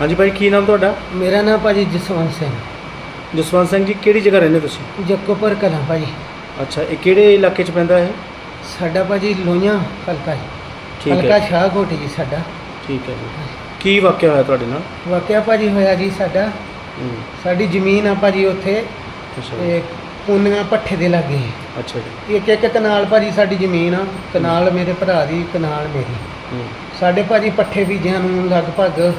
ਹਾਂਜੀ ਭਾਈ ਕੀ ਨਾਮ ਤੁਹਾਡਾ? ਮੇਰਾ ਨਾਮ ਭਾਜੀ ਜਸਵੰਤ ਸਿੰਘ। ਜਸਵੰਤ ਸਿੰਘ ਜੀ ਕਿਹੜੀ ਜਗ੍ਹਾ ਰਹਿੰਦੇ ਤੁਸੀਂ? ਜੱਕੋਪੁਰ ਕਲਾਂ ਭਾਜੀ। ਅੱਛਾ ਇਹ ਕਿਹੜੇ ਇਲਾਕੇ 'ਚ ਪੈਂਦਾ ਹੈ ਸਾਡਾ ਭਾਜੀ ਲੋਹੀਆਂ ਹਲਕਾ ਜੀ। ਠੀਕ ਹਲਕਾ ਹੈ ਸ਼ਾਹਕੋਟ ਜੀ ਸਾਡਾ। ਠੀਕ ਹੈ ਜੀ। ਕੀ ਵਾਕਿਆ ਹੋਇਆ ਤੁਹਾਡੇ ਨਾਲ? ਵਾਕਿਆ ਭਾਜੀ ਹੋਇਆ ਜੀ ਸਾਡਾ। ਹੂੰ, ਸਾਡੀ ਜ਼ਮੀਨ ਆ ਭਾਜੀ ਉੱਥੇ। ਅੱਛਾ ਜੀ, ਇਹ ਪੂਨੀਆਂ ਪੱਠੇ ਦੇ ਲਾਗੇ। ਅੱਛਾ ਜੀ। ਇੱਕ ਇੱਕ ਕਨਾਲ ਭਾਜੀ ਸਾਡੀ ਜ਼ਮੀਨ ਆ। ਕਨਾਲ ਮੇਰੇ ਭਰਾ ਦੀ ਕਨਾਲ ਮੇਰੀ। ਹੂੰ, ਸਾਡੇ ਭਾਜੀ ਪੱਠੇ ਬੀਜਿਆਂ ਨੂੰ ਲਗਭਗ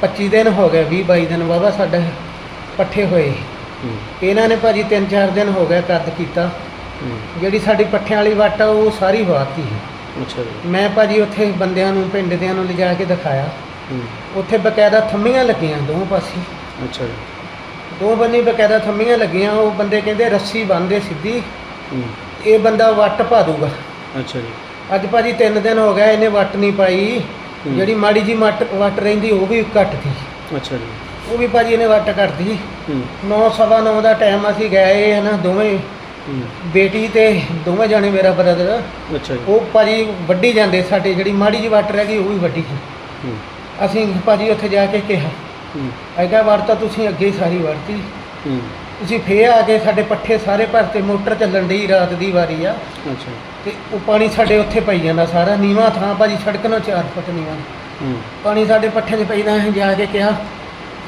25 ਦਿਨ ਹੋ ਗਏ 20 22 ਦਿਨ ਵਾਵਾ ਸਾਡਾ ਪੱਠੇ ਹੋਏ। ਹੂੰ, ਇਹਨਾਂ ਨੇ ਭਾਜੀ 3-4 ਦਿਨ ਹੋ ਗਏ ਕੱਦ ਕੀਤਾ। ਹੂੰ, ਜਿਹੜੀ ਸਾਡੀ ਪੱਠਿਆਂ ਵਾਲੀ ਵੱਟ ਆ ਉਹ ਸਾਰੀ ਵਾਤੀ ਅੱਛਾ ਜੀ। ਮੈਂ ਭਾਜੀ ਉੱਥੇ ਬੰਦਿਆਂ ਨੂੰ ਪਿੰਡ ਦਿਆਂ ਨੂੰ ਲਿਜਾ ਕੇ ਦਿਖਾਇਆ। ਹੂੰ, ਉੱਥੇ ਬਕਾਇਦਾ ਥੰਮੀਆਂ ਲੱਗੀਆਂ ਦੋਵੇਂ ਪਾਸੇ। ਅੱਛਾ ਜੀ। ਦੋ ਬੰਨੀ ਬਕਾਇਦਾ ਥੰਮੀਆਂ ਲੱਗੀਆਂ ਉਹ ਬੰਦੇ ਕਹਿੰਦੇ ਰੱਸੀ ਬੰਨਦੇ ਸਿੱਧੀ। ਹੂੰ, ਇਹ ਬੰਦਾ ਵੱਟ ਪਾ ਦੂਗਾ। ਅੱਛਾ ਜੀ। ਅੱਜ ਭਾਜੀ 3 ਦਿਨ ਹੋ ਗਏ ਇਹਨੇ ਵੱਟ ਨਹੀਂ ਪਾਈ। ਜਿਹੜੀ ਮਾੜੀ ਜੀ ਮੱਟ ਵੱਟ ਰਹਿੰਦੀ ਉਹ ਵੀ ਘੱਟ ਸੀ। ਅੱਛਾ ਜੀ। ਉਹ ਵੀ ਭਾਜੀ ਇਹਨੇ ਵੱਟ ਕੱਟਦੀ ਹੂੰ, 9 ਸਵਾ 9 ਦਾ ਟਾਈਮ ਅਸੀਂ ਗਏ ਹੈ ਨਾ ਦੋਵੇਂ ਹੂੰ, ਬੇਟੀ ਤੇ ਦੋਵੇਂ ਜਾਣੇ ਮੇਰਾ ਬ੍ਰਦਰ ਅੱਛਾ ਜੀ। ਉਹ ਭਾਜੀ ਵੱਡੀ ਜਾਂਦੇ ਸਾਡੇ ਜਿਹੜੀ ਮਾੜੀ ਜੀ ਵੱਟ ਰਹਿ ਗਈ ਉਹ ਵੀ ਵੱਡੀ ਹੂੰ, ਅਸੀਂ ਭਾਜੀ ਉੱਥੇ ਜਾ ਕੇ ਕਿਹਾ ਹੂੰ, ਐਗਾ ਵਾਰ ਤਾਂ ਤੁਸੀਂ ਅੱਗੇ ਹੀ ਸਾਰੀ ਵਰਤੀ ਹੂੰ, ਤੁਸੀਂ ਫੇਰ ਆ ਕੇ ਸਾਡੇ ਪੱਠੇ ਸਾਰੇ ਭਰਤੇ ਮੋਟਰ ਚੱਲਣ ਡਈ ਰਾਤ ਦੀ ਵਾਰੀ ਆ। ਅੱਛਾ। ਤੇ ਉਹ ਪਾਣੀ ਸਾਡੇ ਉੱਥੇ ਪਈ ਜਾਂਦਾ ਸਾਰਾ ਨੀਵਾਂ ਥਾਂ ਭਾਜੀ ਸੜਕ ਨਾਲ 4 ਫੁੱਟ ਨੀਵਾਂ। ਹੂੰ, ਪਾਣੀ ਸਾਡੇ ਪੱਠੇ 'ਚ ਪੈਂਦਾ ਅਸੀਂ ਜਾ ਕੇ ਕਿਹਾ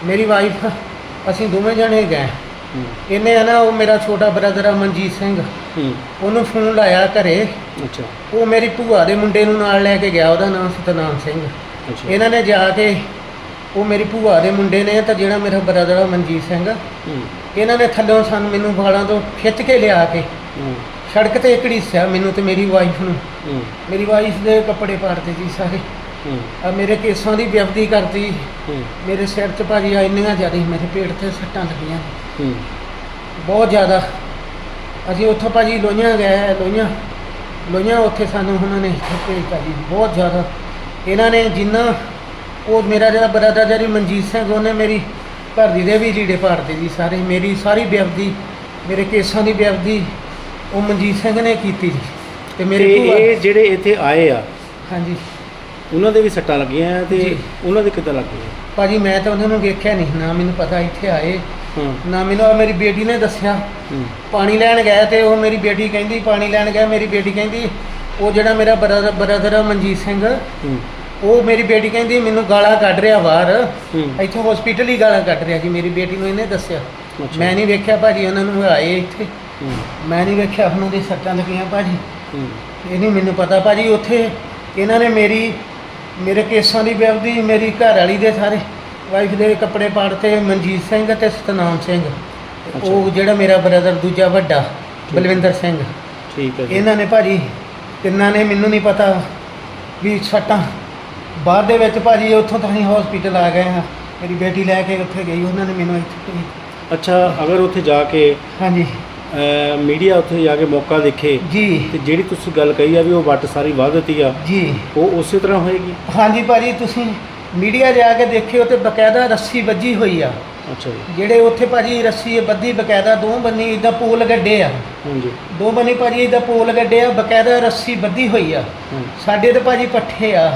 ਮੇਰੀ ਵਾਈਫ ਅਸੀਂ ਦੋਵੇਂ ਜਣੇ ਗਏ। ਹੂੰ, ਇਹਨੇ ਆ ਨਾ ਉਹ ਮੇਰਾ ਛੋਟਾ ਬ੍ਰਦਰ ਆ ਮਨਜੀਤ ਸਿੰਘ। ਹੂੰ, ਉਹਨੂੰ ਫੋਨ ਲਾਇਆ ਘਰੇ। ਅੱਛਾ। ਉਹ ਮੇਰੀ ਭੂਆ ਦੇ ਮੁੰਡੇ ਨੂੰ ਨਾਲ ਲੈ ਕੇ ਗਿਆ ਉਹਦਾ ਨਾਮ ਸਤਨਾਮ ਸਿੰਘ। ਅੱਛਾ। ਇਹਨਾਂ ਨੇ ਜਾ ਕੇ ਉਹ ਮੇਰੀ ਭੂਆ ਦੇ ਮੁੰਡੇ ਨੇ ਤਾਂ ਜਿਹੜਾ ਮੇਰਾ ਬ੍ਰਦਰ ਆ ਮਨਜੀਤ ਸਿੰਘ ਹੂੰ, ਇਹਨਾਂ ਨੇ ਥੱਲੋਂ ਸਾਨੂੰ ਮੈਨੂੰ ਵਾਲਾਂ ਤੋਂ ਖਿੱਚ ਕੇ ਲਿਆ ਕੇ। ਹੂੰ, ਸੜਕ ਤੇ ਘੜੀਸਿਆ ਮੈਨੂੰ ਤੇ ਮੇਰੀ ਵਾਈਫ ਨੂੰ। ਹੂੰ, ਮੇਰੀ ਵਾਈਫ ਦੇ ਕੱਪੜੇ ਪਾੜਦੇ ਜੀ ਸਾਰੇ। ਹੂੰ, ਆ ਮੇਰੇ ਕੇਸਾਂ ਦੀ ਵਿਅਕਤੀ ਕਰਦੀ ਹੂੰ, ਮੇਰੇ ਸਿਰ 'ਚ ਭਾਜੀ ਆ ਇੰਨੀਆਂ ਜ਼ਿਆਦਾ ਮੇਰੇ ਪੇਟ ਤੇ ਸੱਟਾਂ ਲੱਗੀਆਂ ਹੂੰ, ਬਹੁਤ ਜ਼ਿਆਦਾ। ਅਸੀਂ ਉੱਥੋਂ ਭਾਜੀ ਲੋਹੀਆਂ ਗਏ ਲੋਹੀਆਂ ਲੋਹੀਆਂ ਉੱਥੇ ਸਾਨੂੰ ਉਹਨਾਂ ਨੇ ਭੇਜਤਾ ਜੀ ਬਹੁਤ ਜ਼ਿਆਦਾ। ਇਹਨਾਂ ਨੇ ਜਿੰਨਾ ਉਹ ਮੇਰਾ ਜਿਹੜਾ ਬਰਾਦਰ ਜਿਹੜੀ ਮਨਜੀਤ ਸਿੰਘ ਉਹਨੇ ਮੇਰੀ ਘਰ ਦੀ ਦੇ ਵੀ ਲੀੜੇ ਪਾੜਦੇ ਜੀ ਸਾਰੇ। ਮੇਰੀ ਸਾਰੀ ਵਿਅਕਤੀ ਮੇਰੇ ਕੇਸਾਂ ਦੀ ਵਿਅਕਤੀ ਉਹ ਮਨਜੀਤ ਸਿੰਘ ਨੇ ਕੀਤੀ ਜੀ ਤੇ ਤੇ ਮੇਰੇ ਭੂਆ ਇਹ ਜਿਹੜੇ ਇੱਥੇ ਆਏ ਆ ਹਾਂਜੀ। ਉਹਨਾਂ ਦੇ ਵੀ ਸੱਟਾਂ ਲੱਗੀਆਂ ਤੇ ਜੀ। ਉਹਨਾਂ ਦੇ ਕਿੱਦਾਂ ਲੱਗੀਆਂ ਭਾਜੀ ਮੈਂ ਤਾਂ ਉਹਨਾਂ ਨੂੰ ਵੇਖਿਆ ਨਹੀਂ ਨਾ ਮੈਨੂੰ ਪਤਾ ਇੱਥੇ ਆਏ ਹਾਂ। ਨਾ ਮੈਨੂੰ ਆਹ ਮੇਰੀ ਬੇਟੀ ਨੇ ਦੱਸਿਆ। ਹੂੰ, ਪਾਣੀ ਲੈਣ ਗਏ ਤੇ ਉਹ ਮੇਰੀ ਬੇਟੀ ਕਹਿੰਦੀ ਪਾਣੀ ਲੈਣ ਗਿਆ ਮੇਰੀ ਬੇਟੀ ਕਹਿੰਦੀ ਉਹ ਜਿਹੜਾ ਮੇਰਾ ਬ੍ਰਦਰ ਬ੍ਰਦਰ ਆ ਮਨਜੀਤ ਸਿੰਘ ਹੂੰ, ਉਹ ਮੇਰੀ ਬੇਟੀ ਕਹਿੰਦੀ ਮੈਨੂੰ ਗਾਲਾਂ ਕੱਢ ਰਿਹਾ ਬਾਹਰ। ਹੂੰ, ਇੱਥੇ ਹਸਪੀਟਲ ਹੀ ਗਾਲਾਂ ਕੱਢ ਰਿਹਾ ਜੀ ਮੇਰੀ ਬੇਟੀ ਨੂੰ ਇਹਨੇ ਦੱਸਿਆ। ਅੱਛਾ। ਮੈਂ ਨਹੀਂ ਵੇਖਿਆ ਭਾਜੀ ਉਹਨਾਂ ਨੂੰ ਆਏ ਇੱਥੇ। ਮੈਂ ਨਹੀਂ ਵੇਖਿਆ ਉਹਨਾਂ ਦੀ ਸੱਟਾਂ ਲੱਗੀਆਂ ਭਾਜੀ। ਹੂੰ, ਇਹ ਨਹੀਂ ਮੈਨੂੰ ਪਤਾ ਭਾਜੀ ਉੱਥੇ ਇਹਨਾਂ ਨੇ ਮੇਰੀ ਮੇਰੇ ਕੇਸਾਂ ਦੀ ਵਿਅਕਤੀ ਮੇਰੀ ਘਰ ਵਾਲੀ ਦੇ ਸਾਰੇ ਵਾਈਫ ਦੇ ਕੱਪੜੇ ਪਾੜਤੇ ਮਨਜੀਤ ਸਿੰਘ ਤੇ ਸਤਨਾਮ ਸਿੰਘ। ਉਹ ਜਿਹੜਾ ਮੇਰਾ ਬ੍ਰਦਰ ਦੂਜਾ ਵੱਡਾ ਬਲਵਿੰਦਰ ਸਿੰਘ। ਠੀਕ ਹੈ ਇਹਨਾਂ ਨੇ ਭਾਜੀ ਤਿੰਨਾਂ ਨੇ ਮੈਨੂੰ ਨਹੀਂ ਪਤਾ ਵੀ ਸੱਟਾਂ। ਬਾਅਦ ਦੇ ਵਿੱਚ ਭਾਜੀ ਉੱਥੋਂ ਤਾਂ ਅਸੀਂ ਹਸਪੀਟਲ ਆ ਗਏ ਹਾਂ। ਮੇਰੀ ਬੇਟੀ ਲੈ ਕੇ ਉੱਥੇ ਗਈ ਉਹਨਾਂ ਨੇ ਮੈਨੂੰ ਇੱਥੇ ਅੱਛਾ ਅਗਰ ਉੱਥੇ ਜਾ ਕੇ ਹਾਂਜੀ। ਮੀਡੀਆ ਉੱਥੇ ਜਾ ਕੇ ਮੌਕਾ ਦੇਖੇ ਜੀ। ਤੇ ਜਿਹੜੀ ਤੁਸੀਂ ਗੱਲ ਕਹੀ ਆ ਵੀ ਉਹ ਵੱਟ ਸਾਰੀ ਵਾਹ ਦਿੱਤੀ ਆ ਜੀ। ਉਹ ਉਸੇ ਤਰ੍ਹਾਂ ਹੋਏਗੀ? ਹਾਂਜੀ ਭਾਜੀ ਤੁਸੀਂ ਮੀਡੀਆ ਜਾ ਕੇ ਦੇਖਿਓ ਤੇ ਬਕਾਇਦਾ ਰੱਸੀ ਵੱਜੀ ਹੋਈ ਆ। ਅੱਛਾ ਜੀ। ਜਿਹੜੇ ਉੱਥੇ ਭਾਜੀ ਰੱਸੀ ਬੱਧੀ ਬਕਾਇਦਾ ਦੋ ਬੰਨੀ ਇਦਾਂ ਪੋਲ ਗੱਡੇ ਆ। ਹਾਂਜੀ। ਦੋ ਬੰਨੀ ਭਾਜੀ ਇਦਾਂ ਪੋਲ ਗੱਡੇ ਆ ਬਕਾਇਦਾ ਰੱਸੀ ਬੱਧੀ ਹੋਈ ਆ। ਸਾਡੇ ਤੇ ਭਾਜੀ ਪੱਠੇ ਆ।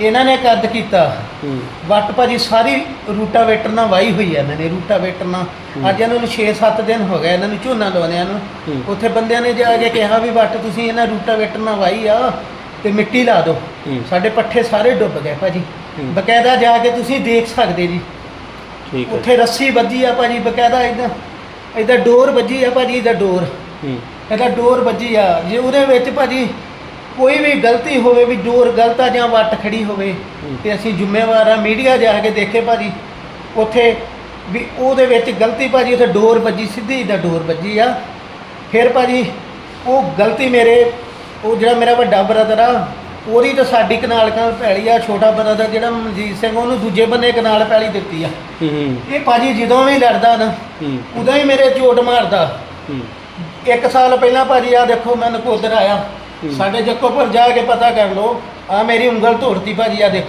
ਇਹਨਾਂ ਨੇ ਕੱਦ ਕੀਤਾ। ਹੂੰ, ਵੱਟ ਭਾਜੀ ਸਾਰੀ ਰੂਟਾਵੇਟਰ ਨਾਲ ਵਾਈ ਹੋਈ ਆ ਇਹਨਾਂ ਨੇ ਰੂਟਾਵੇਟਰ ਨਾਲ। ਅੱਜ ਇਹਨਾਂ ਨੂੰ 6-7 ਦਿਨ ਹੋ ਗਏ ਇਹਨਾਂ ਨੂੰ ਝੋਨਾ ਲਾਉਂਦਿਆਂ ਨੂੰ। ਹੂੰ। ਉੱਥੇ ਬੰਦਿਆਂ ਨੇ ਜਾ ਕੇ ਕਿਹਾ ਵੀ ਵੱਟ ਤੁਸੀਂ ਇਹਨਾਂ ਰੂਟਾਵੇਟਰ ਨਾਲ ਵਾਈ ਆ ਤੇ ਮਿੱਟੀ ਲਾ ਦਿਓ। ਹੂੰ। ਸਾਡੇ ਪੱਠੇ ਸਾਰੇ ਡੁੱਬ ਗਏ ਭਾਜੀ। ਹੂੰ। ਬਕਾਇਦਾ ਜਾ ਕੇ ਤੁਸੀਂ ਦੇਖ ਸਕਦੇ ਜੀ। ਠੀਕ ਹੈ। ਉੱਥੇ ਰੱਸੀ ਵੱਜੀ ਆ ਭਾਜੀ ਬਕਾਇਦਾ ਇਦਾਂ ਇਦਾਂ ਡੋਰ ਵੱਜੀ ਆ ਭਾਜੀ ਇਹਦਾ ਡੋਰ। ਹੂੰ। ਇਹਦਾ ਡੋਰ ਵੱਜੀ ਆ। ਜੇ ਉਹਦੇ ਵਿੱਚ ਭਾਜੀ ਕੋਈ ਵੀ ਗਲਤੀ ਹੋਵੇ ਵੀ ਡੋਰ ਗਲਤ ਆ ਜਾਂ ਵੱਟ ਖੜੀ ਹੋਵੇ। ਤੇ ਅਸੀਂ ਜ਼ਿੰਮੇਵਾਰ ਆ ਮੀਡੀਆ ਜਾ ਕੇ ਦੇਖੇ ਭਾਜੀ ਉੱਥੇ ਵੀ ਉਹਦੇ ਵਿੱਚ ਗਲਤੀ ਭਾਜੀ ਉੱਥੇ ਡੋਰ ਵੱਜੀ ਸਿੱਧੀ ਦਾ ਡੋਰ ਵੱਜੀ ਆ। ਫਿਰ ਭਾਜੀ ਉਹ ਗਲਤੀ ਮੇਰੇ ਉਹ ਜਿਹੜਾ ਮੇਰਾ ਵੱਡਾ ਬ੍ਰਦਰ ਆ ਉਹਦੀ ਤਾਂ ਸਾਡੀ ਕਨਾਲ ਕਨਾਲ ਪੈਲੀ ਆ ਛੋਟਾ ਬ੍ਰਦਰ ਜਿਹੜਾ ਮਨਜੀਤ ਸਿੰਘ ਉਹਨੂੰ ਦੂਜੇ ਬੰਨੇ ਕਨਾਲ ਪੈਲੀ ਦਿੱਤੀ ਆ। ਇਹ ਭਾਜੀ ਜਦੋਂ ਵੀ ਲੜਦਾ ਨਾ ਉਦੋਂ ਹੀ ਮੇਰੇ ਚੋਟ ਮਾਰਦਾ। ਇੱਕ ਸਾਲ ਪਹਿਲਾਂ ਭਾਜੀ ਆ ਦੇਖੋ ਮੈਂ ਨਕੋਦਰ ਆਇਆ। ਸਾਡੇ ਜੱਕੋਪੁਰ ਜਾ ਕੇ ਪਤਾ ਕਰ ਲਓ ਆ ਮੇਰੀ ਉਂਗਲ ਤੋੜਤੀ ਭਾਜੀ ਆ ਦੇਖ।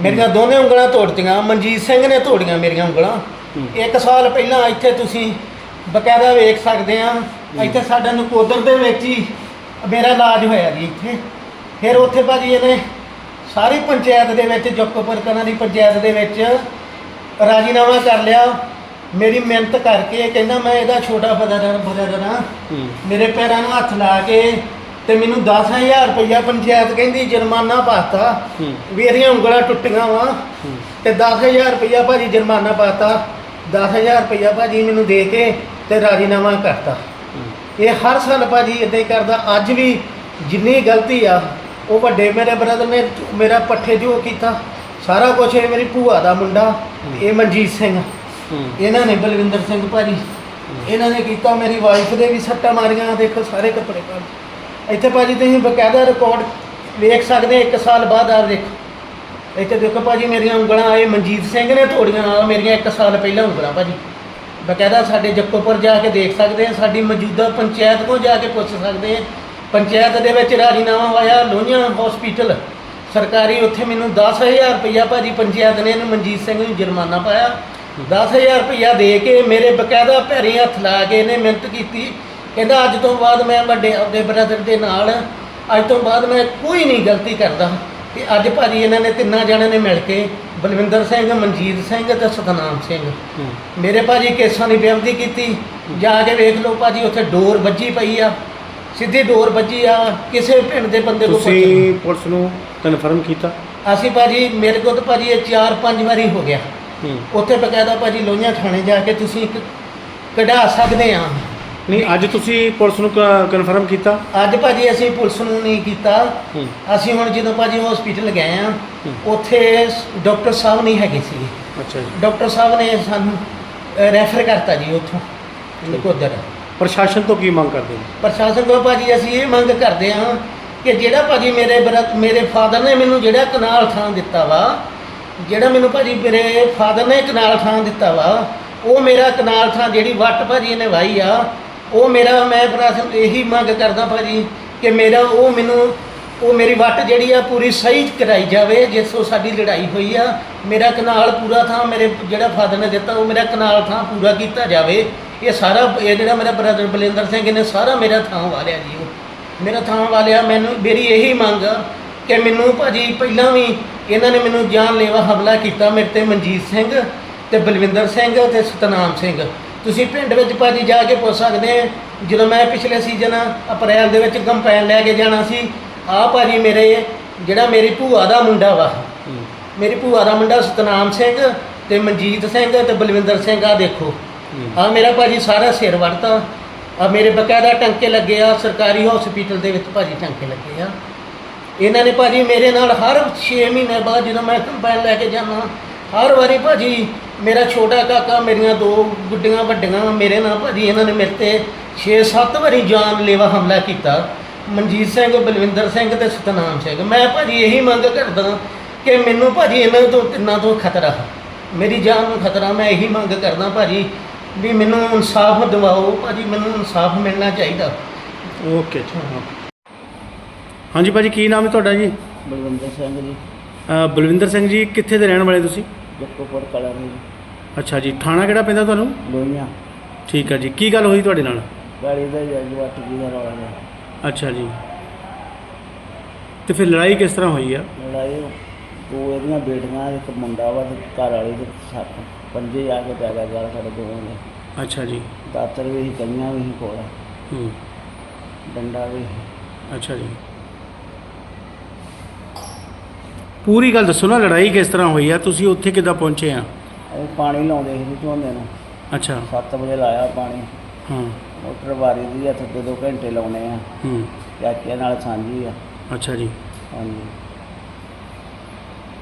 ਮੇਰੀਆਂ ਦੋਨੇ ਉਂਗਲਾਂ ਤੋੜਤੀਆਂ ਮਨਜੀਤ ਸਿੰਘ ਨੇ ਤੋੜੀਆਂ ਮੇਰੀਆਂ ਉਂਗਲਾਂ। ਇੱਕ ਸਾਲ ਪਹਿਲਾਂ ਇੱਥੇ ਤੁਸੀਂ ਬਕਾਇਦਾ ਵੇਖ ਸਕਦੇ ਆ ਇੱਥੇ ਸਾਡਾ ਨਕੋਦਰ ਦੇ ਵਿੱਚ ਹੀ ਮੇਰਾ ਇਲਾਜ ਹੋਇਆ ਜੀ ਇੱਥੇ। ਫਿਰ ਉੱਥੇ ਭਾਜੀ ਇਹਨੇ ਸਾਰੀ ਪੰਚਾਇਤ ਦੇ ਵਿੱਚ ਜੱਕੋਪੁਰ ਕਲਾਂ ਦੀ ਪੰਚਾਇਤ ਦੇ ਵਿੱਚ ਰਾਜੀਨਾਮਾ ਕਰ ਲਿਆ। ਮੇਰੀ ਮਿਹਨਤ ਕਰਕੇ ਕਹਿੰਦਾ ਮੈਂ ਇਹਦਾ ਛੋਟਾ ਹਾਂ ਹੂੰ। ਮੇਰੇ ਪੈਰਾਂ ਨੂੰ ਹੱਥ ਲਾ ਕੇ ਤੇ ਮੈਨੂੰ 10000 ਰੁਪਇਆ ਪੰਚਾਇਤ ਕਹਿੰਦੀ ਜੁਰਮਾਨਾ ਪਾਤਾ ਹੂੰ। ਵੀ ਇਹਦੀਆਂ ਉਂਗਲਾਂ ਟੁੱਟੀਆਂ ਵਾ। ਹੂੰ। ਤੇ 10000 ਰੁਪਇਆ ਭਾਜੀ ਜੁਰਮਾਨਾ ਪਾਤਾ। 10000 ਰੁਪਇਆ ਭਾਜੀ ਮੈਨੂੰ ਦੇ ਕੇ ਤੇ ਰਾਜੀਨਾਮਾ ਕਰਤਾ। ਇਹ ਹਰ ਸਾਲ ਭਾਜੀ ਇਦਾਂ ਹੀ ਕਰਦਾ। ਅੱਜ ਵੀ ਜਿੰਨੀ ਗਲਤੀ ਆ ਉਹ ਵੱਡੇ ਮੇਰੇ ਬ੍ਰਦਰ ਨੇ ਮੇਰਾ ਪੱਠੇ ਜੋ ਕੀਤਾ ਸਾਰਾ ਕੁਝ ਇਹ ਮੇਰੀ ਭੂਆ ਦਾ ਮੁੰਡਾ ਇਹ ਮਨਜੀਤ ਸਿੰਘ। ਹੂੰ। ਇਹਨਾਂ ਨੇ ਬਲਵਿੰਦਰ ਸਿੰਘ ਭਾਜੀ। ਇਹਨਾਂ ਨੇ ਕੀਤਾ ਮੇਰੀ ਵਾਈਫ ਦੇ ਵੀ ਸੱਟਾਂ ਮਾਰੀਆਂ ਦੇਖੋ ਸਾਰੇ ਕੱਪੜੇ ਭਾਜੀ ਇੱਥੇ ਭਾਜੀ ਤੁਸੀਂ ਬਕਾਇਦਾ ਰਿਕਾਰਡ ਵੇਖ ਸਕਦੇ, ਇੱਕ ਸਾਲ ਬਾਅਦ ਆ ਦੇਖੋ ਇੱਥੇ ਦੇਖੋ ਭਾਜੀ ਮੇਰੀਆਂ ਉਂਗਲਾਂ ਆਏ ਮਨਜੀਤ ਸਿੰਘ ਨੇ ਤੋੜੀਆਂ ਆ ਮੇਰੀਆਂ ਇੱਕ ਸਾਲ ਪਹਿਲਾਂ ਉਂਗਲਾਂ ਭਾਜੀ। ਬਕਾਇਦਾ ਸਾਡੇ ਜੱਕੋਪੁਰ ਜਾ ਕੇ ਦੇਖ ਸਕਦੇ ਆ ਸਾਡੀ ਮੌਜੂਦਾ ਪੰਚਾਇਤ ਕੋਲ ਜਾ ਕੇ ਪੁੱਛ ਸਕਦੇ ਆ ਪੰਚਾਇਤ ਦੇ ਵਿੱਚ ਰਾਜੀਨਾਮਾ ਹੋਇਆ, ਲੋਹੀਆਂ ਹਸਪੀਟਲ ਸਰਕਾਰੀ ਉੱਥੇ ਮੈਨੂੰ 10000 ਰੁਪਇਆ ਭਾਜੀ ਪੰਚਾਇਤ ਨੇ ਇਹਨੂੰ ਮਨਜੀਤ ਸਿੰਘ ਨੂੰ ਜੁਰਮਾਨਾ ਪਾਇਆ। 10000 ਰੁਪਇਆ ਦੇ ਕੇ ਮੇਰੇ ਬਕਾਇਦਾ ਪੈਰੀ ਹੱਥ ਲਾ ਕੇ ਇਹਨੇ ਮਿਹਨਤ ਕੀਤੀ। ਕਹਿੰਦਾ ਅੱਜ ਤੋਂ ਬਾਅਦ ਮੈਂ ਵੱਡੇ ਆਪਦੇ ਬ੍ਰਦਰ ਦੇ ਨਾਲ ਅੱਜ ਤੋਂ ਬਾਅਦ ਮੈਂ ਕੋਈ ਨਹੀਂ ਗਲਤੀ ਕਰਦਾ। ਤੇ ਅੱਜ ਭਾਜੀ ਇਹਨਾਂ ਨੇ ਤਿੰਨਾਂ ਜਣਿਆਂ ਨੇ ਮਿਲ ਕੇ ਬਲਵਿੰਦਰ ਸਿੰਘ ਮਨਜੀਤ ਸਿੰਘ ਤੇ ਸਤਨਾਮ ਸਿੰਘ। ਮੇਰੇ ਭਾਜੀ ਕੇਸਾਂ ਦੀ ਬੇਨਤੀ ਕੀਤੀ। ਜਾ ਕੇ ਵੇਖ ਲਓ ਭਾਜੀ ਉੱਥੇ ਡੋਰ ਵੱਜੀ ਪਈ ਆ। ਸਿੱਧੀ ਡੋਰ ਵੱਜੀ ਆ। ਕਿਸੇ ਪਿੰਡ ਦੇ ਬੰਦੇ ਕੋਲ ਤੁਸੀਂ ਪੁਲਿਸ ਨੂੰ ਕਨਫਰਮ ਕੀਤਾ? ਅਸੀਂ ਭਾਜੀ ਮੇਰੇ ਕੋਲ ਤਾਂ ਭਾਜੀ ਇਹ 4-5 ਵਾਰੀ ਹੋ ਗਿਆ। ਉੱਥੇ ਬਕਾਇਦਾ ਭਾਜੀ ਲੋਹੀਆਂ ਥਾਣੇ ਜਾ ਕੇ ਤੁਸੀਂ ਕਢਾ ਸਕਦੇ ਆ। ਨਹੀਂ ਅੱਜ ਤੁਸੀਂ ਪੁਲਿਸ ਨੂੰ ਕਨਫਰਮ ਕੀਤਾ? ਅੱਜ ਭਾਜੀ ਅਸੀਂ ਪੁਲਿਸ ਨੂੰ ਨਹੀਂ ਕੀਤਾ। ਹੂੰ। ਅਸੀਂ ਹੁਣ ਜਦੋਂ ਭਾਜੀ ਹਸਪੀਟਲ ਗਏ ਆ ਹੂੰ। ਉੱਥੇ ਡਾਕਟਰ ਸਾਹਿਬ ਨਹੀਂ ਹੈਗੇ ਸੀ ਅੱਛਾ ਜੀ। ਡਾਕਟਰ ਸਾਹਿਬ ਨੇ ਸਾਨੂੰ ਰੈਫਰ ਕਰਤਾ ਜੀ ਉੱਥੋਂ ਨਕੋਦਰ। ਪ੍ਰਸ਼ਾਸਨ ਤੋਂ ਕੀ ਮੰਗ ਕਰਦੇ ਹੋ? ਪ੍ਰਸ਼ਾਸਨ ਕੋਲ ਭਾਜੀ ਅਸੀਂ ਇਹ ਮੰਗ ਕਰਦੇ ਹਾਂ ਕਿ ਜਿਹੜਾ ਭਾਜੀ ਮੇਰੇ ਬਰ- ਮੇਰੇ ਫਾਦਰ ਨੇ ਮੈਨੂੰ ਜਿਹੜਾ ਕਨਾਲ ਥਾਂ ਦਿੱਤਾ ਵਾ ਜਿਹੜਾ ਮੈਨੂੰ ਭਾਜੀ ਮੇਰੇ ਫਾਦਰ ਨੇ ਕਨਾਲ ਥਾਂ ਦਿੱਤਾ ਵਾ ਉਹ ਮੇਰਾ ਕਨਾਲ ਥਾਂ ਜਿਹੜੀ ਵੱਟ ਭਾਜੀ ਇਹਨੇ ਵਾਈ ਆ ਉਹ ਮੇਰਾ, ਮੈਂ ਪ੍ਰਸ਼ਾਸਨ ਇਹੀ ਮੰਗ ਕਰਦਾ ਭਾਜੀ ਕਿ ਮੇਰਾ ਉਹ ਮੈਨੂੰ, ਉਹ ਮੇਰੀ ਵੱਟ ਜਿਹੜੀ ਆ ਪੂਰੀ ਸਹੀ ਕਰਾਈ ਜਾਵੇ, ਜਿਸ ਤੋਂ ਸਾਡੀ ਲੜਾਈ ਹੋਈ ਆ। ਮੇਰਾ ਕਨਾਲ ਪੂਰਾ ਥਾਂ ਮੇਰੇ ਜਿਹੜਾ ਫਾਦਰ ਨੇ ਦਿੱਤਾ, ਉਹ ਮੇਰਾ ਕਨਾਲ ਥਾਂ ਪੂਰਾ ਕੀਤਾ ਜਾਵੇ। ਇਹ ਸਾਰਾ, ਇਹ ਜਿਹੜਾ ਮੇਰਾ ਬ੍ਰਦਰ ਬਲਿੰਦਰ ਸਿੰਘ, ਇਹਨੇ ਸਾਰਾ ਮੇਰਾ ਥਾਂ ਵਾਲਿਆ ਜੀ ਉਹ। ਮੇਰਾ ਥਾਂ ਵਾਲਿਆ, ਮੈਨੂੰ ਮੇਰੀ ਇਹੀ ਮੰਗ ਆ ਕਿ ਮੈਨੂੰ ਭਾਜੀ ਪਹਿਲਾਂ ਵੀ ਇਹਨਾਂ ਨੇ ਮੈਨੂੰ ਜਾਨਲੇਵਾ ਹਮਲਾ ਕੀਤਾ ਮੇਰੇ ਤੇ ਮਨਜੀਤ ਸਿੰਘ ਤੇ ਬਲਵਿੰਦਰ ਸਿੰਘ ਤੇ ਸਤਨਾਮ ਸਿੰਘ। ਤੁਸੀਂ ਪਿੰਡ ਵਿੱਚ ਭਾਜੀ ਜਾ ਕੇ ਪੁੱਛ ਸਕਦੇ ਆ ਜਦੋਂ ਮੈਂ ਪਿਛਲੇ ਸੀਜ਼ਨ ਅਪ੍ਰੈਲ ਦੇ ਵਿੱਚ ਕੰਪੈਨ ਲੈ ਕੇ ਜਾਣਾ ਸੀ ਆ ਭਾਜੀ ਮੇਰੇ ਜਿਹੜਾ ਮੇਰੀ ਭੂਆ ਦਾ ਮੁੰਡਾ ਵਾ ਮੇਰੀ ਭੂਆ ਦਾ ਮੁੰਡਾ ਸਤਨਾਮ ਸਿੰਘ ਤੇ ਮਨਜੀਤ ਸਿੰਘ ਤੇ ਬਲਵਿੰਦਰ ਸਿੰਘ ਆ ਦੇਖੋ। ਆ ਮੇਰਾ ਭਾਜੀ ਸਾਰਾ ਸਿਰ ਵੜਤਾ। ਆ ਮੇਰੇ ਬਕਾਇਦਾ ਟੰਕੇ ਲੱਗੇ ਆ ਸਰਕਾਰੀ ਹਸਪੀਟਲ ਦੇ ਵਿੱਚ ਭਾਜੀ ਟੰਕੇ ਲੱਗੇ ਆ। ਇਹਨਾਂ ਨੇ ਭਾਜੀ ਮੇਰੇ ਨਾਲ ਹਰ 6 ਮਹੀਨੇ ਬਾਅਦ ਜਦੋਂ ਮੈਂ ਕੰਬਾਈਨ ਲੈ ਕੇ ਜਾਣਾ ਹਰ ਵਾਰੀ ਭਾਜੀ ਮੇਰਾ ਛੋਟਾ ਕਾਕਾ ਮੇਰੀਆਂ ਦੋ ਗੁੱਡੀਆਂ ਵੱਡੀਆਂ ਮੇਰੇ ਨਾਲ ਭਾਜੀ ਇਹਨਾਂ ਨੇ ਮੇਰੇ ਤੇ 6-7 ਵਾਰੀ ਜਾਨ ਲੈਵਾ ਹਮਲਾ ਕੀਤਾ। ਮਨਜੀਤ ਸਿੰਘ ਬਲਵਿੰਦਰ ਸਿੰਘ ਤੇ ਸਤਨਾਮ ਸਿੰਘ। ਮੈਂ ਭਾਜੀ ਇਹੀ ਮੰਗ ਕਰਦਾ ਕਿ ਮੈਨੂੰ ਭਾਜੀ ਇਹਨਾਂ ਤੋਂ ਤਿੰਨਾਂ ਤੋਂ ਖਤਰਾ ਮੇਰੀ ਜਾਨ ਨੂੰ ਖਤਰਾ ਮੈਂ ਇਹੀ ਮੰਗ ਕਰਦਾ ਭਾਜੀ ਵੀ ਮੈਨੂੰ ਇਨਸਾਫ ਦਿਵਾਓ। ਭਾਜੀ ਮੈਨੂੰ ਇਨਸਾਫ ਮਿਲਣਾ ਚਾਹੀਦਾ। ਓਕੇ ਜੀ ਓਕੇ। ਹਾਂਜੀ ਭਾਜੀ ਕੀ ਨਾਮ ਹੈ ਤੁਹਾਡਾ ਜੀ? ਬਲਵਿੰਦਰ ਸਿੰਘ ਜੀ। ਅ, ਬਲਵਿੰਦਰ ਸਿੰਘ ਜੀ ਕਿੱਥੇ ਦੇ ਰਹਿਣ ਵਾਲੇ ਤੁਸੀਂ? ਜੱਕੋਪੁਰ ਕਲਾਂ ਦੀ ਅੱਛਾ ਜੀ ਥਾਣਾ ਕਿਹੜਾ ਪੈਂਦਾ ਤੁਹਾਨੂੰ? ਲੋਹੀਆਂ। ਠੀਕ ਹੈ ਜੀ ਕੀ ਗੱਲ ਹੋਈ ਤੁਹਾਡੇ ਨਾਲ? ਗਾੜੀ ਦਾ ਜਜ਼ਬਾਤ ਜੀ ਦਾ ਰੌਲਾ ਹੈ ਅੱਛਾ ਜੀ। ਤੇ ਫਿਰ ਲੜਾਈ ਕਿਸ ਤਰ੍ਹਾਂ ਹੋਈ ਆ? ਲੜਾਈ ਦੋ ਇਹਦੀਆਂ ਬੇਟੀਆਂ ਇੱਕ ਮੁੰਡਾ ਵਾ ਤੇ ਘਰ ਵਾਲੀ ਦੇ ਸੱਤ ਪੰਜੇ ਆ ਕੇ ਪੈ ਗਿਆ ਗੱਲ ਸਾਡੇ ਦੋਵਾਂ ਦੇ। ਅੱਛਾ ਜੀ। ਦਾਤਰ ਵੀ ਸੀ ਕਈਆਂ ਵੀ ਸੀ ਕੋਲ। ਹੂੰ। ਡੰਡਾ ਵੀ ਸੀ। ਅੱਛਾ ਜੀ। ਪੂਰੀ ਗੱਲ ਦੱਸੋ ਨਾ ਲੜਾਈ ਕਿਸ ਤਰ੍ਹਾਂ ਹੋਈ ਆ? ਤੁਸੀਂ ਉੱਥੇ ਕਿੱਦਾਂ ਪਹੁੰਚੇ ਆ? ਅਸੀਂ ਪਾਣੀ ਲਾਉਂਦੇ ਸੀ ਝੋਨੇ ਨੂੰ। ਅੱਛਾ। 7 ਵਜੇ ਲਾਇਆ ਪਾਣੀ। ਹਾਂ। ਮੋਟਰ ਵਾਰੀ ਦੀ ਆ ਤੇ ਦੋ ਦੋ ਘੰਟੇ ਲਾਉਣੇ ਆ। ਹੂੰ। ਚਾਚੇ ਨਾਲ ਸਾਂਝੀ ਆ। ਅੱਛਾ ਜੀ। ਹਾਂਜੀ।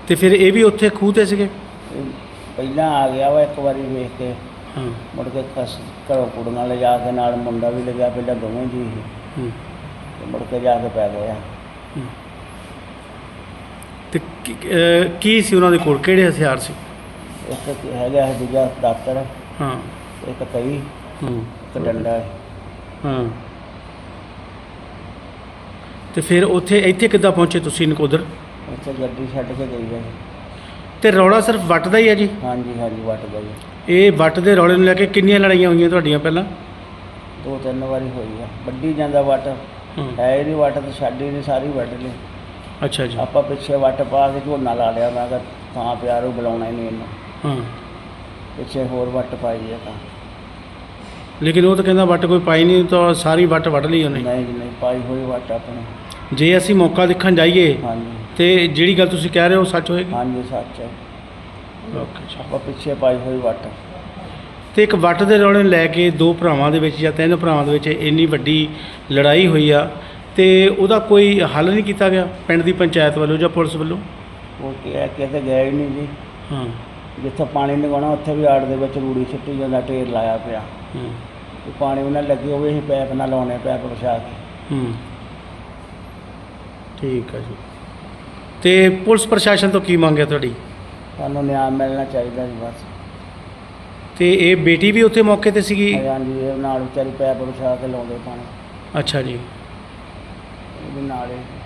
ਤੇ ਫਿਰ ਇਹ ਵੀ ਉੱਥੇ ਖੂਹ ਤੇ ਸੀਗੇ? ਇਹ ਪਹਿਲਾਂ ਆ ਗਿਆ ਵਾ ਇੱਕ ਵਾਰੀ ਵੇਖ ਕੇ। ਹਾਂ। ਮੁੜ ਕੇ ਖਸ ਘਰੋਂ ਕੁੜੀਆਂ ਲੈ ਜਾ ਕੇ ਨਾਲ ਮੁੰਡਾ ਵੀ ਲੱਗਿਆ ਪਹਿਲਾਂ ਦੋਵੇਂ ਜੀ ਹੂੰ। ਤੇ ਮੁੜ ਕੇ ਜਾ ਕੇ ਪੈ ਗਏ ਆ। ਹੂੰ। ਕੀ- ਅਹ ਕੀ ਸੀ ਉਹਨਾਂ ਦੇ ਕੋਲ? ਕਿਹੜੇ ਹਥਿਆਰ ਸੀ? ਇੱਕ ਹੈਗਾ ਹੈ ਦੂਜਾ ਦਾਤਰ ਹਾਂ। ਇੱਕ ਕਈ ਹੂੰ। ਇੱਕ ਡੰਡਾ। ਹੈ। ਹਾਂ ਤੇ ਫਿਰ ਉੱਥੇ ਇੱਥੇ ਕਿੱਦਾਂ ਪਹੁੰਚੇ ਤੁਸੀਂ ਨਕੋਦਰ? ਉੱਥੇ ਗੱਡੀ ਛੱਡ ਕੇ ਗਈ ਹੈ। ਤੇ ਰੌਲਾ ਸਿਰਫ ਵੱਟ ਦਾ ਹੀ ਹੈ ਜੀ? ਹਾਂਜੀ ਹਾਂਜੀ ਵੱਟ ਗਈ ਇਹ ਵੱਟ ਦੇ ਰੌਲੇ ਨੂੰ ਲੈ ਕੇ ਕਿੰਨੀਆਂ ਲੜਾਈਆਂ ਹੋਈਆਂ ਤੁਹਾਡੀਆਂ ਪਹਿਲਾਂ? ਦੋ ਤਿੰਨ ਵਾਰੀ ਹੋਈ ਆ ਵੱਡੀ ਜਾਂਦਾ ਵੱਟ। ਹਾਂ। ਹੈ ਇਹਦੀ ਵੱਟ ਤੇ ਛੱਡ ਹੀ ਨਹੀਂ ਸਾਰੀ ਵੱਢ ਲਈ। ਅੱਛਾ ਜੀ। ਆਪਾਂ ਪਿੱਛੇ ਵੱਟ ਪਾ ਕੇ ਝੋਨਾ ਲਾ ਲਿਆ ਮੈਂ ਕਿਹਾ ਤਾਂ ਪਿਆਰ ਉਹ ਬੁਲਾਉਣਾ ਹੀ ਨਹੀਂ ਇਹਨੂੰ। ਹਾਂ। ਪਿੱਛੇ ਹੋਰ ਵੱਟ ਪਾਈ ਹੈ ਤਾਂ। ਲੇਕਿਨ ਉਹ ਤਾਂ ਕਹਿੰਦਾ ਵੱਟ ਕੋਈ ਪਾਈ ਨਹੀਂ ਤਾਂ ਸਾਰੀ ਵੱਟ ਵੱਢ ਲਈ ਉਹਨੇ। ਨਹੀਂ ਜੀ ਨਹੀਂ ਪਾਈ ਹੋਈ ਵੱਟ ਆਪਣੀ। ਜੇ ਅਸੀਂ ਮੌਕਾ ਦੇਖਣ ਜਾਈਏ ਹਾਂਜੀ। ਤੇ ਜਿਹੜੀ ਗੱਲ ਤੁਸੀਂ ਕਹਿ ਰਹੇ ਹੋ ਸੱਚ ਹੋਏਗੀ? ਹਾਂਜੀ ਸੱਚ ਹੈ। ਓਕੇ ਜੀ। ਆਪਾਂ ਪਿੱਛੇ ਪਾਈ ਹੋਈ ਵੱਟ। ਤੇ ਇੱਕ ਵੱਟ ਦੇ ਰੌਲੇ ਨੂੰ ਲੈ ਕੇ ਦੋ ਭਰਾਵਾਂ ਦੇ ਵਿੱਚ ਜਾਂ ਤਿੰਨ ਭਰਾਵਾਂ ਦੇ ਵਿੱਚ ਇੰਨੀ ਵੱਡੀ ਲੜਾਈ ਹੋਈ ਆ ਤੇ ਉਹਦਾ ਕੋਈ ਹੱਲ ਨਹੀਂ ਕੀਤਾ ਗਿਆ ਪਿੰਡ ਦੀ ਪੰਚਾਇਤ ਵੱਲੋਂ ਜਾਂ ਪੁਲਿਸ ਵੱਲੋਂ? ਉਹ ਕਿ ਕਿਤੇ ਗਿਆ ਹੀ ਨਹੀਂ ਜੀ। ਹਾਂ। ਜਿੱਥੇ ਪਾਣੀ ਲਗਾਉਣਾ ਉੱਥੇ ਵੀ ਆੜ ਦੇ ਵਿੱਚ ਰੂੜੀ ਸਿੱਟੀ ਜਾਂਦਾ ਢੇਰ ਲਾਇਆ ਪਿਆ। ਹਾਂ। ਤੇ ਪਾਣੀ ਉਹਨਾਂ ਲੱਗੇ ਹੋਵੇ ਅਸੀਂ ਪੈਪ ਨਾਲ ਲਾਉਣੇ ਪੈਪ ਵਿਛਾ ਕੇ। ਹੂੰ। ਠੀਕ ਹੈ ਜੀ। ਤੇ ਪੁਲਿਸ ਪ੍ਰਸ਼ਾਸਨ ਤੋਂ ਕੀ ਮੰਗਿਆ ਤੁਹਾਡੀ? ਸਾਨੂੰ ਨਿਆਂ ਮਿਲਣਾ ਚਾਹੀਦਾ ਜੀ ਬਸ। ਤੇ ਇਹ ਬੇਟੀ ਵੀ ਉੱਥੇ ਮੌਕੇ ਤੇ ਸੀਗੀ? ਹਾਂਜੀ ਇਹ ਨਾਲ ਵਿਚਾਰੀ ਪੈਪ ਵਿਛਾ ਕੇ ਲਾਉਂਦੇ ਪਾਣੀ। ਅੱਛਾ ਜੀ। ਇਹ ਵੀ ਨਾਲ ਹੀ